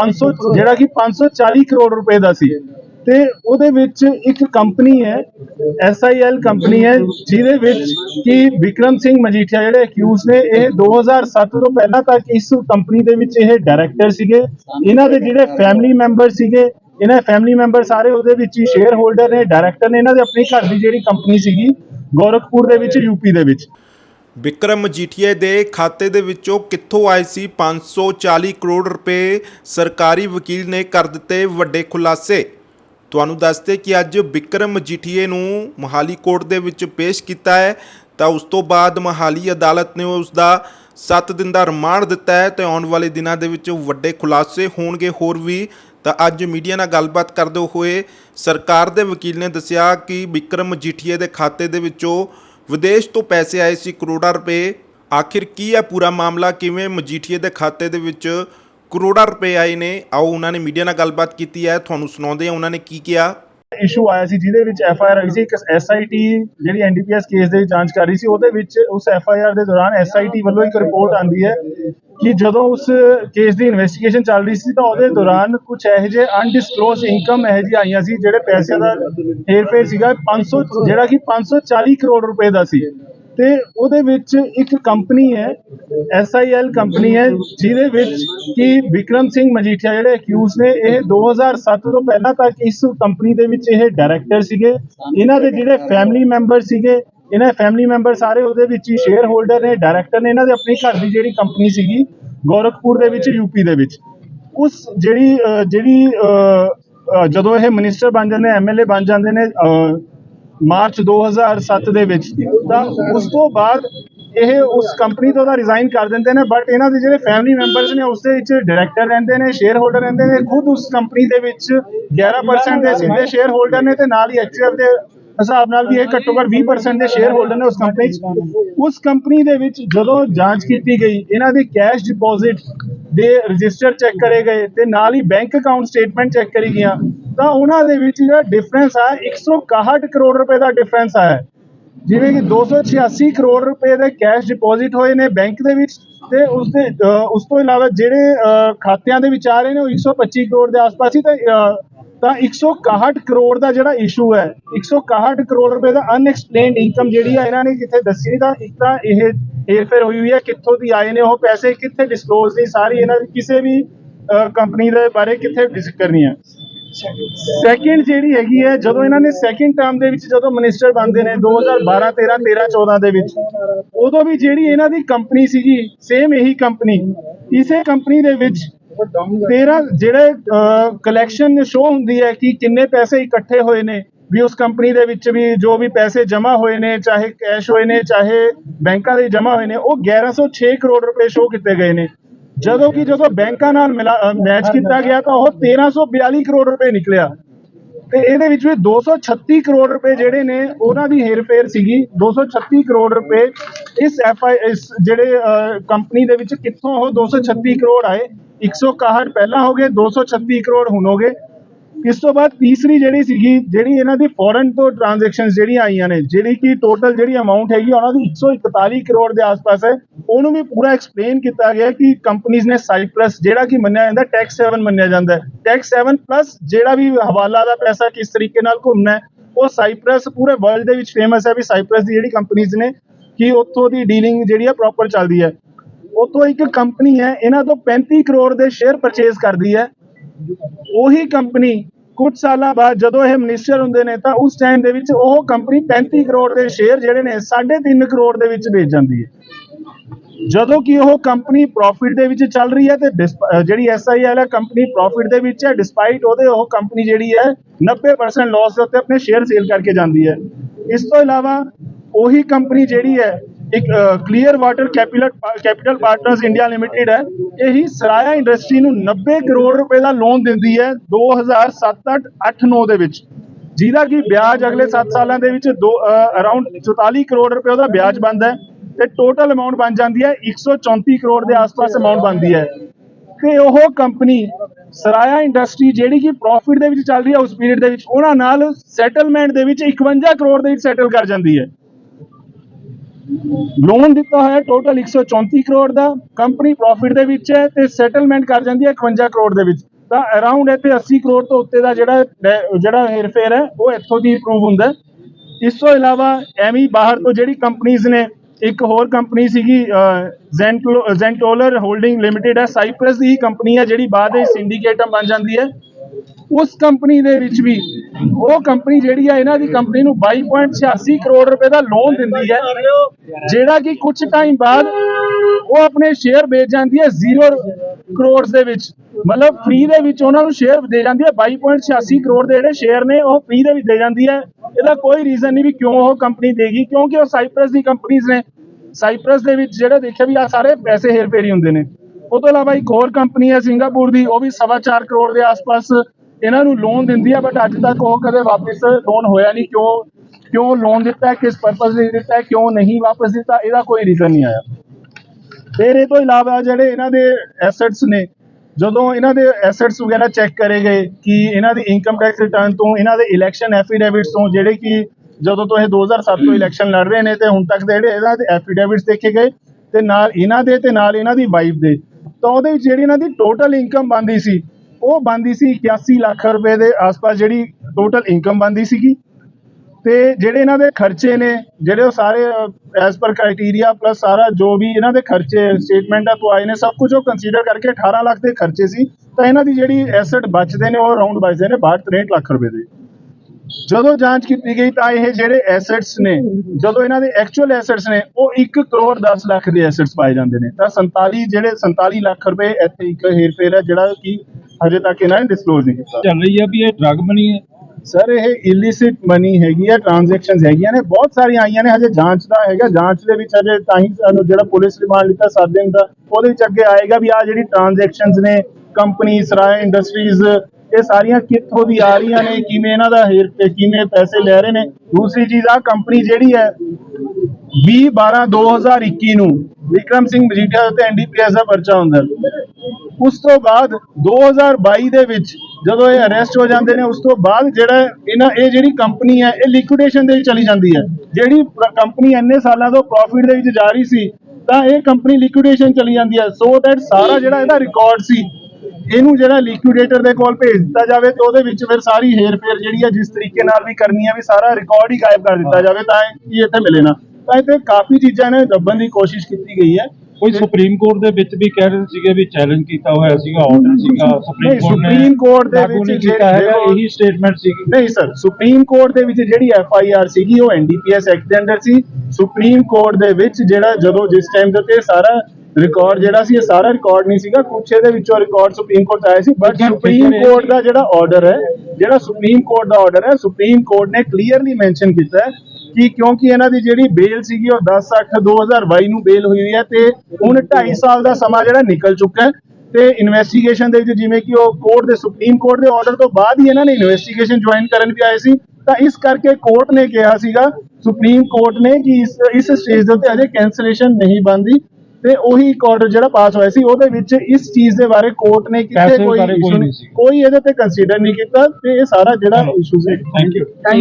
500 ਜਿਹੜਾ ਕਿ 540 ਕਰੋੜ ਰੁਪਏ ਦਾ ਸੀ। ਤੇ ਉਹਦੇ ਵਿੱਚ ਇੱਕ ਕੰਪਨੀ ਹੈ SIL ਕੰਪਨੀ ਹੈ, ਜਿਹਦੇ ਵਿੱਚ ਕਿ ਵਿਕਰਮ ਸਿੰਘ ਮਜੀਠੀਆ ਜਿਹੜੇ ਅਕਿਊਜ਼ ਨੇ, ਇਹ 2007 ਤੋਂ ਪਹਿਲਾਂ ਤੱਕ ਇਸ ਕੰਪਨੀ ਦੇ ਵਿੱਚ ਇਹ ਡਾਇਰੈਕਟਰ ਸੀਗੇ। ਇਹਨਾਂ ਦੇ ਜਿਹੜੇ ਫੈਮਿਲੀ ਮੈਂਬਰ ਸੀਗੇ, ਇਹਨਾਂ ਫੈਮਿਲੀ ਮੈਂਬਰ ਸਾਰੇ ਉਹਦੇ ਵਿੱਚ ਹੀ ਸ਼ੇਅਰ ਹੋਲਡਰ ਨੇ ਡਾਇਰੈਕਟਰ ਨੇ, ਇਹਨਾਂ ਦੇ ਆਪਣੀ ਘਰ ਦੀ ਜਿਹੜੀ ਕੰਪਨੀ ਸੀਗੀ, ਗੋਰਖਪੁਰ ਦੇ ਵਿੱਚ ਯੂਪੀ ਦੇ ਵਿੱਚ। ਵਿਕਰਮ ਮਜੀਠੀਏ ਦੇ ਖਾਤੇ ਦੇ ਵਿੱਚੋਂ ਕਿੱਥੋਂ ਆਏ ਸੀ 540 ਕਰੋੜ ਰੁਪਏ ਸਰਕਾਰੀ ਵਕੀਲ ਨੇ ਕਰ ਦਿੱਤੇ ਵੱਡੇ ਖੁਲਾਸੇ? ਤੁਹਾਨੂੰ ਦੱਸਦੇ ਕਿ ਅੱਜ ਵਿਕਰਮ ਮਜੀਠੀਏ ਨੂੰ ਮੋਹਾਲੀ ਕੋਰਟ ਦੇ ਵਿੱਚ ਪੇਸ਼ ਕੀਤਾ ਹੈ। ਤਾਂ ਉਸ ਤੋਂ ਬਾਅਦ ਮੋਹਾਲੀ ਅਦਾਲਤ ਨੇ ਉਸ ਦਾ 7 ਦਿਨ ਦਾ ਰਿਮਾਂਡ ਦਿੱਤਾ ਹੈ ਤੇ ਆਉਣ ਵਾਲੇ ਦਿਨਾਂ ਦੇ ਵਿੱਚ ਵੱਡੇ ਖੁਲਾਸੇ ਹੋਣਗੇ ਹੋਰ ਵੀ। ਤਾਂ ਅੱਜ ਮੀਡੀਆ ਨਾਲ ਗੱਲਬਾਤ ਕਰਦੇ ਹੋਏ ਸਰਕਾਰ ਦੇ ਵਕੀਲ ਨੇ ਦੱਸਿਆ ਕਿ ਵਿਕਰਮ ਮਜੀਠੀਏ ਦੇ ਖਾਤੇ ਦੇ ਵਿੱਚੋਂ ਵਿਦੇਸ਼ ਤੋਂ ਪੈਸੇ ਆਏ ਸੀ ਕਰੋੜਾਂ ਰੁਪਏ। ਆਖਿਰ ਕੀ ਹੈ ਪੂਰਾ ਮਾਮਲਾ? ਕਿਵੇਂ ਮਜੀਠੀਏ ਦੇ ਖਾਤੇ ਦੇ ਵਿੱਚ ਕਰੋੜਾਂ ਰੁਪਏ ਆਏ ਨੇ? ਆਓ ਉਹਨਾਂ ਨੇ ਮੀਡੀਆ ਨਾਲ ਗੱਲਬਾਤ ਕੀਤੀ ਹੈ। ਤੁਹਾਨੂੰ ਸੁਣਾਉਂਦੇ ਆ ਉਹਨਾਂ ਨੇ ਕੀ ਕਿਹਾ। ਇਸ਼ੂ ਆਇਆ ਸੀ ਜਿਹਦੇ ਵਿੱਚ ਐਫ ਆਈ ਆਰ ਆਈ ਸੀ, ਇੱਕ ਐਸ ਆਈ ਟੀ ਜਿਹੜੀ N D P S case ਦੇ ਜਾਂਚ ਕਰ ਰਹੀ ਸੀ, ਉਹਦੇ ਵਿੱਚ ਉਸ ਐਫ ਆਈ ਆਰ ਦੇ ਦੌਰਾਨ ਐਸ ਆਈ ਟੀ ਵੱਲੋਂ ਇੱਕ ਰਿਪੋਰਟ ਆਂਦੀ ਹੈ ਕਿ ਜਦੋਂ ਉਸ ਕੇਸ ਦੀ ਇਨਵੈਸਟੀਗੇਸ਼ਨ ਚੱਲ ਰਹੀ ਸੀ ਤਾਂ ਉਹਦੇ ਦੌਰਾਨ ਕੁਝ ਇਹੋ ਜਿਹੇ ਅਨਡਿਸਕਲੋਸ ਇਨਕਮ ਇਹੋ ਜਿਹੀ ਆਈਆਂ ਸੀ, ਜਿਹੜੇ ਪੈਸਿਆਂ ਦਾ ਹੇਰਫੇਰ ਸੀਗਾ 500 ਜਿਹੜਾ ਕਿ 540 ਕਰੋੜ ਰੁਪਏ ਦਾ ਸੀ। ਤੇ ਉਹਦੇ ਵਿੱਚ ਇੱਕ ਕੰਪਨੀ ਹੈ SIL ਕੰਪਨੀ ਹੈ, ਜਿਹਦੇ ਵਿੱਚ ਕਿ ਵਿਕਰਮ ਸਿੰਘ ਮਜੀਠੀਆ ਜਿਹੜੇ ਅਕਿਊਜ਼ ਨੇ, ਇਹ 2007 ਤੋਂ ਪਹਿਲਾਂ ਤੱਕ ਇਸ ਕੰਪਨੀ ਦੇ ਵਿੱਚ ਇਹ ਡਾਇਰੈਕਟਰ ਸੀਗੇ। ਇਹਨਾਂ ਦੇ ਜਿਹੜੇ ਫੈਮਿਲੀ ਮੈਂਬਰ ਸੀਗੇ, ਇਹਨਾਂ ਫੈਮਿਲੀ ਮੈਂਬਰ ਸਾਰੇ ਉਹਦੇ ਵਿੱਚ ਹੀ ਸ਼ੇਅਰ ਹੋਲਡਰ ਨੇ ਡਾਇਰੈਕਟਰ ਨੇ, ਇਹਨਾਂ ਦੇ ਆਪਣੀ ਘਰ ਦੀ ਜਿਹੜੀ ਕੰਪਨੀ ਸੀਗੀ, ਗੋਰਖਪੁਰ ਦੇ ਵਿੱਚ ਯੂਪੀ ਦੇ ਵਿੱਚ। ਉਸ ਜਿਹੜੀ ਜਿਹੜੀ ਜਦੋਂ ਇਹ ਮਿਨਿਸਟਰ ਬਣ ਜਾਂਦੇ ਐਮਐਲਏ ਬਣ ਜਾਂਦੇ ਨੇ ਮਾਰਚ 2007 ਦੇ ਵਿੱਚ। ਤਾਂ ਉਸ ਤੋਂ ਬਾਅਦ ਇਹ ਉਸ ਕੰਪਨੀ ਤੋਂ ਤਾਂ ਰਿਜ਼ਾਈਨ ਕਰ ਦਿੰਦੇ ਨੇ ਬਟ ਇਹਨਾਂ ਦੇ ਜਿਹੜੇ ਫੈਮਿਲੀ ਮੈਂਬਰਸ ਨੇ ਉਸ ਦੇ ਵਿੱਚ ਡਾਇਰੈਕਟਰ ਰਹਿੰਦੇ ਨੇ ਸ਼ੇਅਰ ਹੋਲਡਰ ਰਹਿੰਦੇ ਨੇ, ਖੁਦ ਉਸ ਕੰਪਨੀ ਦੇ ਵਿੱਚ 11% ਦੇ ਸਿੱਧੇ ਸ਼ੇਅਰ ਹੋਲਡਰ ਨੇ ਤੇ ਨਾਲ ਹੀ ਐਚਯੂਐਫ ਦੇ ਹਿਸਾਬ ਨਾਲ ਵੀ ਇਹ ਘੱਟੋ ਘੱਟ 20% ਦੇ ਸ਼ੇਅਰ ਹੋਲਡਰ ਨੇ ਉਸ ਕੰਪਨੀ 'ਚ। ਉਸ ਕੰਪਨੀ ਦੇ ਵਿੱਚ ਜਦੋਂ ਜਾਂਚ ਕੀਤੀ ਗਈ, ਇਹਨਾਂ ਦੇ ਕੈਸ਼ ਡਿਪੋਜ਼ਿਟ ਦੇ ਰਜਿਸਟਰ ਚੈੱਕ ਕਰੇ ਗਏ ਤੇ ਨਾਲ ਹੀ ਬੈਂਕ ਅਕਾਊਂਟ ਸਟੇਟਮੈਂਟ ਚੈੱਕ ਕਰੀ ਗਿਆ ਤਾਂ ਉਹਨਾਂ ਦੇ ਵਿੱਚ ਜਿਹੜਾ ਡਿਫਰੈਂਸ ਆ 161 ਕਰੋੜ ਰੁਪਏ ਦਾ ਡਿਫਰੈਂਸ ਆਇਆ। ਜਿਵੇਂ ਕਿ 286 ਕਰੋੜ ਰੁਪਏ ਦੇ ਕੈਸ਼ ਡਿਪੋਜ਼ਿਟ ਹੋਏ ਨੇ ਬੈਂਕ ਦੇ ਵਿੱਚ ਤੇ ਉਸ ਦੇ ਉਸ ਤੋਂ ਇਲਾਵਾ ਜਿਹੜੇ ਖਾਤਿਆਂ ਦੇ ਵਿੱਚ ਆ ਰਹੇ ਨੇ ਉਹ 125 ਕਰੋੜ ਦੇ ਆਸ-ਪਾਸ ਹੀ ਤਾਂ ਤਾਂ 161 ਕਰੋੜ ਦਾ ਜਿਹੜਾ ਇਸ਼ੂ ਹੈ 161 ਕਰੋੜ ਰੁਪਏ ਦਾ ਅਨਐਕਸਪਲੇਨਡ ਇਨਕਮ ਜਿਹੜੀ ਆ, ਇਹਨਾਂ ਨੇ ਕਿੱਥੇ ਦੱਸੀ ਨਹੀਂ ਤਾਂ ਇੱਕ ਤਾਂ ਇਹ ਹੇਰਫੇਰ ਹੋਈ ਹੋਈ ਹੈ, ਕਿੱਥੋਂ ਦੀ ਆਏ ਨੇ ਉਹ ਪੈਸੇ ਕਿੱਥੇ ਡਿਸਕਲੋਜ਼ ਨਹੀਂ ਸਾਰੀ ਇਹਨਾਂ ਦੀ ਕਿਸੇ ਵੀ ਕੰਪਨੀ ਦੇ ਬਾਰੇ ਕਿੱਥੇ ਜ਼ਿਕਰ ਨਹੀਂ ਹੈ। ਸੈਕਿੰਡ ਜਿਹੜੀ ਹੈਗੀ ਹੈ, ਜਦੋਂ ਇਹਨਾਂ ਨੇ ਸੈਕਿੰਡ ਟਰਮ ਦੇ ਵਿੱਚ ਜਦੋਂ ਮਿਨਿਸਟਰ ਬਣਦੇ ਨੇ 2012 13 13 14 ਦੇ ਵਿੱਚ, ਉਦੋਂ ਵੀ ਜਿਹੜੀ ਇਹਨਾਂ ਦੀ ਕੰਪਨੀ ਸੀਗੀ ਸੇਮ ਇਹੀ ਕੰਪਨੀ ਇਸੇ ਕੰਪਨੀ ਦੇ ਵਿੱਚ 13 ਜਿਹੜੇ ਕਲੈਕਸ਼ਨ ਸ਼ੋ ਹੁੰਦੀ ਹੈ ਕਿ ਕਿੰਨੇ ਪੈਸੇ ਇਕੱਠੇ ਹੋਏ ਨੇ? ਵੀ ਉਸ ਕੰਪਨੀ ਦੇ ਵਿੱਚ ਵੀ ਜੋ ਵੀ ਪੈਸੇ ਜਮ੍ਹਾਂ ਹੋਏ ਨੇ, ਚਾਹੇ ਕੈਸ਼ ਹੋਏ ਨੇ, ਚਾਹੇ ਬੈਂਕਾਂ ਦੇ ਜਮ੍ਹਾਂ ਹੋਏ ਨੇ, ਉਹ 1106 ਕਰੋੜ ਰੁਪਏ ਸ਼ੋ ਕੀਤੇ ਗਏ ਨੇ। ਜਦੋਂ ਕਿ ਜਦੋਂ ਬੈਂਕਾਂ ਨਾਲ ਮੈਚ ਕੀਤਾ ਗਿਆ ਤਾਂ ਉਹ 1342 ਕਰੋੜ ਰੁਪਏ ਨਿਕਲਿਆ। ਤੇ ਇਹਦੇ ਵਿੱਚ ਵੀ 236 ਕਰੋੜ ਰੁਪਏ ਜਿਹੜੇ ਨੇ, ਉਹਨਾਂ ਦੀ ਹੇਰਫੇਰ ਸੀਗੀ। 236 ਕਰੋੜ ਰੁਪਏ ਇਸ ਐਫ ਆਈ ਇਸ ਜਿਹੜੇ ਕੰਪਨੀ ਦੇ ਵਿੱਚ ਕਿੱਥੋਂ ਉਹ 236 ਕਰੋੜ ਆਏ 161 ਪਹਿਲਾਂ ਹੋ ਗਏ 236 ਕਰੋੜ ਹੁਣ ਹੋ ਗਏ। ਇਸ ਤੋਂ ਬਾਅਦ ਤੀਸਰੀ ਜਿਹੜੀ ਸੀਗੀ, ਜਿਹੜੀ ਇਹਨਾਂ ਦੀ ਫੋਰਨ ਤੋਂ ਟ੍ਰਾਂਜੈਕਸ਼ਨਸ ਜਿਹੜੀਆਂ ਆਈਆਂ ਨੇ, ਜਿਹੜੀ ਕਿ ਟੋਟਲ ਜਿਹੜੀ ਅਮਾਉਂਟ ਹੈਗੀ, ਉਹਨਾਂ ਦੀ 141 ਕਰੋੜ ਦੇ ਆਸ-ਪਾਸ ਹੈ। ਉਹਨੂੰ ਵੀ ਪੂਰਾ ਐਕਸਪਲੇਨ ਕੀਤਾ ਗਿਆ ਕਿ ਕੰਪਨੀਆਂ ਨੇ ਸਾਈਪ੍ਰਸ ਜਿਹੜਾ ਕਿ ਮੰਨਿਆ ਜਾਂਦਾ ਟੈਕਸ 7 ਮੰਨਿਆ ਜਾਂਦਾ ਹੈ। ਟੈਕਸ 7 ਪਲੱਸ ਜਿਹੜਾ ਵੀ ਹਵਾਲਾ ਦਾ ਪੈਸਾ ਕਿਸ ਤਰੀਕੇ ਨਾਲ ਘੁੰਮਣਾ ਹੈ, ਉਹ ਸਾਈਪ੍ਰਸ ਪੂਰੇ ਵਰਲਡ ਦੇ ਵਿੱਚ ਫੇਮਸ ਹੈ ਵੀ ਸਾਈਪ੍ਰਸ ਦੀ ਜਿਹੜੀ ਕੰਪਨੀਆਂ ਨੇ ਕਿ ਉੱਥੋਂ ਦੀ ਡੀਲਿੰਗ ਜਿਹੜੀ ਹੈ ਪ੍ਰੋਪਰ ਚੱਲਦੀ ਹੈ। ਉੱਥੋਂ ਇੱਕ ਕੰਪਨੀ ਹੈ, ਇਹਨਾਂ ਤੋਂ 35 ਕਰੋੜ ਦੇ ਸ਼ੇਅਰ ਪਰਚੇਸ ਕਰਦੀ ਹੈ। ਉਹੀ ਕੰਪਨੀ ਕੁਝ ਸਾਲਾਂ ਬਾਅਦ ਜਦੋਂ ਇਹ ਮਿਨਿਸਟਰ ਹੁੰਦੇ ਨੇ, ਤਾਂ ਉਸ ਟਾਈਮ ਦੇ ਵਿੱਚ ਉਹ ਕੰਪਨੀ 35 ਕਰੋੜ ਦੇ ਸ਼ੇਅਰ ਜਿਹੜੇ ਨੇ 3.5 ਕਰੋੜ ਦੇ ਵਿੱਚ ਵੇਚ ਜਾਂਦੀ ਹੈ। ਜਦੋਂ ਕਿ ਉਹ ਕੰਪਨੀ ਪ੍ਰੋਫਿਟ ਦੇ ਵਿੱਚ ਚੱਲ ਰਹੀ ਹੈ ਤੇ ਡਿਸਪ- ਅਹ ਜਿਹੜੀ ਐਸਆਈਐਲ ਹੈ ਕੰਪਨੀ ਪ੍ਰੋਫਿਟ ਦੇ ਵਿੱਚ ਹੈ। ਡਿਸਪਾਈਟ ਉਹਦੇ ਉਹ ਕੰਪਨੀ ਜਿਹੜੀ ਹੈ 90% ਲਾਸ ਦੇ ਉੱਤੇ ਆਪਣੇ ਸ਼ੇਅਰ ਸੇਲ ਕਰਕੇ ਜਾਂਦੀ ਹੈ। ਇਸ ਤੋਂ ਇਲਾਵਾ ਉਹੀ ਕੰਪਨੀ ਜਿਹੜੀ ਹੈ, ਇੱਕ clear water capital capital partners India limited ਹੈ, ਇਹੀ ਸਰਾਇਆ ਇੰਡਸਟਰੀ ਨੂੰ 90 ਕਰੋੜ ਰੁਪਏ ਦਾ ਲੋਨ ਦਿੰਦੀ ਹੈ 2007 8 9 ਦੇ ਵਿੱਚ। ਜਿਹਦਾ ਕਿ ਵਿਆਜ ਅਗਲੇ 7 ਸਾਲਾਂ ਦੇ ਵਿੱਚ ਅਰਾਊਂਡ 44 ਕਰੋੜ ਰੁਪਏ ਉਹਦਾ ਵਿਆਜ ਬਣਦਾ ਹੈ ਤੇ ਟੋਟਲ ਅਮਾਉਂਟ ਬਣ ਜਾਂਦੀ ਹੈ 134 ਕਰੋੜ ਦੇ ਆਸ-ਪਾਸ ਅਮਾਉਂਟ ਬਣਦੀ ਹੈ। ਤੇ ਉਹ ਕੰਪਨੀ ਸਰਾਇਆ ਇੰਡਸਟਰੀ ਜਿਹੜੀ ਕਿ ਪ੍ਰੋਫਿਟ ਦੇ ਵਿੱਚ ਚੱਲ ਰਹੀ ਹੈ, ਉਸ ਪੀਰੀਅਡ ਦੇ ਵਿੱਚ, ਉਹਨਾਂ ਨਾਲ ਸੈਟਲਮੈਂਟ ਦੇ ਵਿੱਚ 51 ਕਰੋੜ ਦੇ ਵਿੱਚ ਸੈਟਲ ਕਰ ਜਾਂਦੀ ਹੈ। ਲੋਨ ਦਿੱਤਾ ਹੋਇਆ ਟੋਟਲ 134 ਕਰੋੜ ਦਾ ਕੰਪਨੀ ਪ੍ਰੋਫਿਟ ਦੇ ਵਿੱਚ ਹੈ ਤੇ ਸੈਟਲਮੈਂਟ ਕਰ ਜਾਂਦੀ ਹੈ 51 ਕਰੋੜ ਦੇ ਵਿੱਚ। ਤਾਂ ਅਰਾਊਂਡ ਇੱਥੇ 80 ਕਰੋੜ ਤੋਂ ਉੱਤੇ ਦਾ ਜਿਹੜਾ ਜਿਹੜਾ ਹੇਰਫੇਰ ਹੈ, ਉਹ ਇੱਥੋਂ ਦੀ ਪ੍ਰੂਵ ਹੁੰਦਾ ਇਸ ਤੋਂ ਇਲਾਵਾ ਐਵੇਂ ਬਾਹਰ ਤੋਂ ਜਿਹੜੀ ਕੰਪਨੀਆਂ ਨੇ, ਇੱਕ ਹੋਰ ਕੰਪਨੀ ਸੀਗੀ ਜ਼ੈਂਟੋਲਰ ਹੋਲਡਿੰਗ ਲਿਮਟਿਡ ਹੈ ਸਾਈਪ੍ਰਸ ਦੀ ਹੀ ਕੰਪਨੀ ਹੈ, ਜਿਹੜੀ ਬਾਅਦ ਵਿੱਚ ਸਿੰਡੀਕੇਟ ਬਣ ਜਾਂਦੀ ਹੈ। ਉਸ ਕੰਪਨੀ ਦੇ ਵਿੱਚ ਵੀ। ਉਹ ਕੰਪਨੀ ਜਿਹੜੀ ਹੈ ਇਹਨਾਂ ਦੀ ਕੰਪਨੀ ਨੂੰ 22.86 ਕਰੋੜ ਰੁਪਏ ਦਾ ਲੋਨ ਦਿੰਦੀ ਹੈ। ਜਿਹੜਾ ਕਿ ਕੁਝ ਟਾਈਮ ਬਾਅਦ ਉਹ ਆਪਣੇ ਸ਼ੇਅਰ ਵੇਚ ਜਾਂਦੀ ਹੈ 0 ਕਰੋੜ ਦੇ ਵਿੱਚ। ਮਤਲਬ ਫ੍ਰੀ ਦੇ ਵਿੱਚ ਉਹਨਾਂ ਨੂੰ ਸ਼ੇਅਰ ਦੇ ਜਾਂਦੀ ਹੈ। 22.86 ਕਰੋੜ ਦੇ ਜਿਹੜੇ ਸ਼ੇਅਰ ਨੇ, ਉਹ ਫ੍ਰੀ ਦੇ ਵਿੱਚ ਦੇ ਜਾਂਦੀ ਹੈ। ਇਹਦਾ ਕੋਈ ਰੀਜ਼ਨ ਨਹੀਂ ਵੀ ਕਿਉਂ ਉਹ ਕੰਪਨੀ ਦੇਗੀ, ਕਿਉਂਕਿ ਉਹ ਸਾਈਪ੍ਰਸ ਦੀ ਕੰਪਨੀਆਂ ਨੇ। ਸਾਈਪ੍ਰਸ ਦੇ ਵਿੱਚ ਜਿਹੜਾ ਦੇਖਿਆ ਵੀ ਆ, ਸਾਰੇ ਪੈਸੇ ਹੇਰਫੇਰੀ ਹੁੰਦੇ ਨੇ। ਉਹ ਤੋਂ ਇਲਾਵਾ ਇੱਕ ਹੋਰ ਕੰਪਨੀ ਹੈ ਸਿੰਗਾਪੁਰ ਦੀ, ਉਹ ਵੀ ਸਵਾ ਚਾਰ ਕਰੋੜ ਦੇ ਆਸ-ਪਾਸ ਇਹਨਾਂ ਨੂੰ ਲੋਨ ਦਿੰਦੀ ਹੈ ਬਟ ਅੱਜ ਤੱਕ ਉਹ ਕਦੇ ਵਾਪਸ ਲੋਨ ਹੋਇਆ ਨਹੀਂ, ਕਿਉਂ ਕਿਉਂ ਲੋਨ ਦਿੱਤਾ, ਕਿਸ ਪਰਪਸ ਲਈ ਦਿੱਤਾ, ਕਿਉਂ ਨਹੀਂ ਵਾਪਸ ਦਿੱਤਾ, ਇਹਦਾ ਕੋਈ ਰੀਜ਼ਨ ਨਹੀਂ ਆਇਆ। ਫਿਰ ਇਹ ਤੋਂ ਇਲਾਵਾ ਜਿਹੜੇ ਇਹਨਾਂ ਦੇ ਐਸੈਟਸ ਨੇ, ਜਦੋਂ ਇਹਨਾਂ ਦੇ ਐਸੈਟਸ ਵਗੈਰਾ ਚੈੱਕ ਕਰੇ ਗਏ ਕਿ ਇਹਨਾਂ ਦੀ ਇਨਕਮ ਟੈਕਸ ਰਿਟਰਨ ਤੋਂ, ਇਹਨਾਂ ਦੇ ਇਲੈਕਸ਼ਨ ਐਫੀਡੇਵਿਟਸ ਤੋਂ, ਜਿਹੜੇ ਕਿ ਜਦੋਂ ਤੋਂ ਇਹ 2007 ਤੋਂ ਇਲੈਕਸ਼ਨ ਲੜ ਰਹੇ ਨੇ ਤੇ ਹੁਣ ਤੱਕ ਦੇ ਜਿਹੜੇ ਇਹਨਾਂ ਦੇ ਐਫੀਡੇਵਿਟਸ ਦੇਖੇ ਗਏ, ਤੇ ਨਾਲ ਇਹਨਾਂ ਦੇ ਤੇ ਨਾਲ ਇਹਨਾਂ ਦੀ ਵਾਈਫ ਦੇ, ਤਾਂ ਉਹਦੇ ਵਿੱਚ ਜਿਹੜੀ ਇਹਨਾਂ ਦੀ ਟੋਟਲ ਇਨਕਮ ਬਣਦੀ ਸੀ ਉਹ ਬਣਦੀ ਸੀ 81 ਲੱਖ ਰੁਪਏ ਦੇ ਆਸ-ਪਾਸ ਜਿਹੜੀ ਟੋਟਲ ਇਨਕਮ ਬਣਦੀ ਸੀਗੀ। ਤੇ ਜਿਹੜੇ ਇਹਨਾਂ ਦੇ ਖਰਚੇ ਨੇ, ਜਿਹੜੇ ਉਹ ਸਾਰੇ ਐਸ ਪਰ ਕ੍ਰਾਈਟੇਰੀਆ ਪਲੱਸ ਸਾਰਾ ਜੋ ਵੀ ਇਹਨਾਂ ਦੇ ਖਰਚੇ ਸਟੇਟਮੈਂਟਾਂ ਤੋਂ ਆਏ ਨੇ, ਸਭ ਕੁਝ ਉਹ ਕੰਸੀਡਰ ਕਰਕੇ 18 ਲੱਖ ਦੇ ਖਰਚੇ ਸੀ। ਤਾਂ ਇਹਨਾਂ ਦੀ ਜਿਹੜੀ ਐਸੈਟ ਬਚਦੇ ਨੇ, ਉਹ ਅਰਾਊਂਡ ਬਚਦੇ ਨੇ 62 63 ਲੱਖ ਰੁਪਏ ਦੇ। ਜਦੋਂ ਜਾਂਚ ਕੀਤੀ ਗਈ ਤਾਂ ਇਹ ਜਿਹੜੇ ਐਸੈਟਸ ਨੇ, ਜਦੋਂ ਇਹਨਾਂ ਦੇ ਐਕਚੁਅਲ ਐਸੈਟਸ ਨੇ, ਉਹ 1 ਕਰੋੜ 10 ਲੱਖ ਦੇ ਐਸੈਟਸ ਪਾਏ ਜਾਂਦੇ ਨੇ। ਤਾਂ 47 ਜਿਹੜੇ 47 ਲੱਖ ਰੁਪਏ ਇੱਥੇ ਇੱਕ ਹੇਰਫੇਰ ਹੈ, ਜਿਹੜਾ ਕਿ ਹਜੇ ਤੱਕ ਇਹਨਾਂ ਨੇ ਡਿਸਕਲੋਜ਼ ਨਹੀਂ ਕੀਤਾ। ਚੱਲ ਰਹੀ ਹੈ ਵੀ ਇਹ ਡਰਗ ਮਨੀ ਹੈ। ਸਰ ਇਹ ਇਲਿਸਿਟ ਮਨੀ ਹੈਗੀ ਹੈ ਟ੍ਰਾਂਜੈਕਸ਼ਨਸ ਹੈਗੀਆਂ ਨੇ ਬਹੁਤ ਸਾਰੀਆਂ ਆਈਆਂ ਨੇ ਹਜੇ ਜਾਂਚ ਦਾ ਹੈਗਾ ਜਾਂਚ ਦੇ ਵਿੱਚ ਹਜੇ ਤਾਂ ਹੀ ਸਾਨੂੰ ਜਿਹੜਾ ਪੁਲਿਸ ਰਿਮਾਂਡ ਲਿੱਤਾ 7 ਦਿਨ ਦਾ ਉਹਦੇ ਵਿੱਚ ਅੱਗੇ ਆਏਗਾ ਵੀ ਆ ਜਿਹੜੀ ਟ੍ਰਾਂਜੈਕਸ਼ਨਸ ਨੇ ਕੰਪਨੀ ਸਰਾਏ ਇੰਡਸਟਰੀਜ਼ ਇਹ ਸਾਰੀਆਂ ਕਿੱਥੋਂ ਦੀ ਆ ਰਹੀਆਂ ਨੇ ਕਿਵੇਂ ਇਹਨਾਂ ਦਾ ਹੇਰ ਕਿਵੇਂ ਪੈਸੇ ਲੈ ਰਹੇ ਨੇ। ਦੂਸਰੀ ਚੀਜ਼ ਆ ਕੰਪਨੀ ਜਿਹੜੀ ਹੈ 20 12 2021 ਨੂੰ ਵਿਕਰਮ ਸਿੰਘ ਮਜੀਠੀਆ ਉੱਤੇ ਐਨਡੀਪੀਐਸ ਦਾ ਪਰਚਾ ਹੁੰਦਾ। ਉਸ ਤੋਂ ਬਾਅਦ 2022 ਦੇ ਵਿੱਚ ਜਦੋਂ ਇਹ ਅਰੈਸਟ ਹੋ ਜਾਂਦੇ ਨੇ ਉਸ ਤੋਂ ਬਾਅਦ ਜਿਹੜਾ ਇਹਨਾਂ ਇਹ ਜਿਹੜੀ ਕੰਪਨੀ ਹੈ ਇਹ ਲਿਕੁਇਡੇਸ਼ਨ ਦੇ ਵਿੱਚ ਚਲੀ ਜਾਂਦੀ ਹੈ। ਜਿਹੜੀ ਕੰਪਨੀ ਇੰਨੇ ਸਾਲਾਂ ਤੋਂ ਪ੍ਰੋਫਿਟ ਦੇ ਵਿੱਚ ਜਾ ਰਹੀ ਸੀ ਤਾਂ ਇਹ ਕੰਪਨੀ ਲਿਕੁਇਡੇਸ਼ਨ ਚਲੀ ਜਾਂਦੀ ਹੈ। ਸੋ ਦੈਟ ਸਾਰਾ ਜਿਹੜਾ ਇਹਦਾ ਰਿਕਾਰਡ ਸੀ ਇਹਨੂੰ ਜਿਹੜਾ ਲਿਕੁਇਡੇਟਰ ਦੇ ਕੋਲ ਭੇਜ ਦਿੱਤਾ ਜਾਵੇ ਤੇ ਉਹਦੇ ਵਿੱਚ ਫਿਰ ਸਾਰੀ ਹੇਰ-ਫੇਰ ਜਿਹੜੀ ਹੈ ਜਿਸ ਤਰੀਕੇ ਨਾਲ ਵੀ ਕਰਨੀ ਹੈ ਵੀ ਸਾਰਾ ਰਿਕਾਰਡ ਹੀ ਗਾਇਬ ਕਰ ਦਿੱਤਾ ਜਾਵੇ ਤਾਂ ਇਹ ਇੱਥੇ ਮਿਲੇ ਨਾ। ਤਾਂ ਇੱਥੇ ਕਾਫੀ ਚੀਜ਼ਾਂ ਨੇ ਦੱਬਣ ਦੀ ਕੋਸ਼ਿਸ਼ ਕੀਤੀ ਗਈ ਹੈ। ਕੋਈ ਸੁਪਰੀਮ ਕੋਰਟ ਦੇ ਵਿੱਚ ਵੀ ਕਹਿ ਰਹੇ ਸੀਗੇ ਵੀ ਚੈਲੰਜ ਕੀਤਾ ਹੋਇਆ ਸੀਗਾ ਆਰਡਰ ਸੀਗਾ ਸੁਪਰੀਮ ਕੋਰਟ ਨੇ ਸੁਪਰੀਮ ਕੋਰਟ ਦੇ ਵਿੱਚ ਕੀਤਾ ਹੈਗਾ ਇਹੀ ਸਟੇਟਮੈਂਟ ਸੀਗੀ। ਨਹੀਂ ਸਰ ਸੁਪਰੀਮ ਕੋਰਟ ਦੇ ਵਿੱਚ ਜਿਹੜੀ ਐਫ ਆਈ ਆਰ ਸੀਗੀ ਉਹ ਐਨਡੀਪੀਐਸ ਐਕਟ ਦੇ ਅੰਡਰ ਸੀ। ਸੁਪਰੀਮ ਕੋਰਟ ਦੇ ਵਿੱਚ ਜਿਹੜਾ ਜਦੋਂ ਜਿਸ ਟਾਈਮ ਦੇ ਉੱਤੇ ਸਾਰਾ ਰਿਕਾਰਡ ਜਿਹੜਾ ਸੀ ਇਹ ਸਾਰਾ ਰਿਕਾਰਡ ਨਹੀਂ ਸੀਗਾ। ਕੁਛ ਇਹਦੇ ਵਿੱਚੋਂ ਰਿਕਾਰਡ ਸੁਪਰੀਮ ਕੋਰਟ ਆਏ ਸੀ ਬਟ ਸੁਪਰੀਮ ਕੋਰਟ ਦਾ ਜਿਹੜਾ ਆਰਡਰ ਹੈ ਜਿਹੜਾ ਸੁਪਰੀਮ ਕੋਰਟ ਦਾ ਆਰਡਰ ਹੈ ਸੁਪਰੀਮ ਕੋਰਟ ਨੇ ਕਲੀਅਰਲੀ ਮੈਂਸ਼ਨ ਕੀਤਾ ਹੈ ਕਿ ਕਿਉਂਕਿ ਇਹਨਾਂ ਦੀ ਜਿਹੜੀ ਬੇਲ ਸੀਗੀ ਉਹ 10 8 2022 ਨੂੰ ਬੇਲ ਹੋਈ ਹੋਈ ਹੈ ਤੇ ਹੁਣ 2.5 ਸਾਲ ਦਾ ਸਮਾਂ ਜਿਹੜਾ ਨਿਕਲ ਚੁੱਕਾ ਹੈ ਤੇ ਇਨਵੈਸਟੀਗੇਸ਼ਨ ਦੇ ਵਿੱਚ ਜਿਵੇਂ ਕਿ ਉਹ ਕੋਰਟ ਦੇ ਸੁਪਰੀਮ ਕੋਰਟ ਦੇ ਆਰਡਰ ਤੋਂ ਬਾਅਦ ਹੀ ਇਹਨਾਂ ਨੇ ਇਨਵੈਸਟੀਗੇਸ਼ਨ ਜੁਆਇਨ ਕਰਨ ਵੀ ਆਏ ਸੀ ਤਾਂ ਇਸ ਕਰਕੇ ਕੋਰਟ ਨੇ ਕਿਹਾ ਸੀਗਾ ਸੁਪਰੀਮ ਕੋਰਟ ਨੇ ਕਿ ਇਸ ਇਸ ਸਟੇਜ ਦੇ ਉੱਤੇ ਅਜੇ ਕੈਂਸਲੇਸ਼ਨ ਨਹੀਂ ਬਣਦੀ ਤੇ ਉਹੀ ਆਰਡਰ ਜਿਹੜਾ ਪਾਸ ਹੋਇਆ ਸੀ ਉਹਦੇ ਵਿੱਚ ਇਸ ਚੀਜ਼ ਦੇ ਬਾਰੇ ਕੋਰਟ ਨੇ ਕਿਤੇ ਕੋਈ ਕੋਈ ਸੀ। ਇਹਦੇ ਤੇ ਕੰਸੀਡਰ ਨਹੀਂ ਕੀਤਾ ਤੇ ਇਹ ਸਾਰਾ ਜਿਹੜਾ ਇਸ਼ੂ ਹੈ ਥੈਂਕ ਯੂ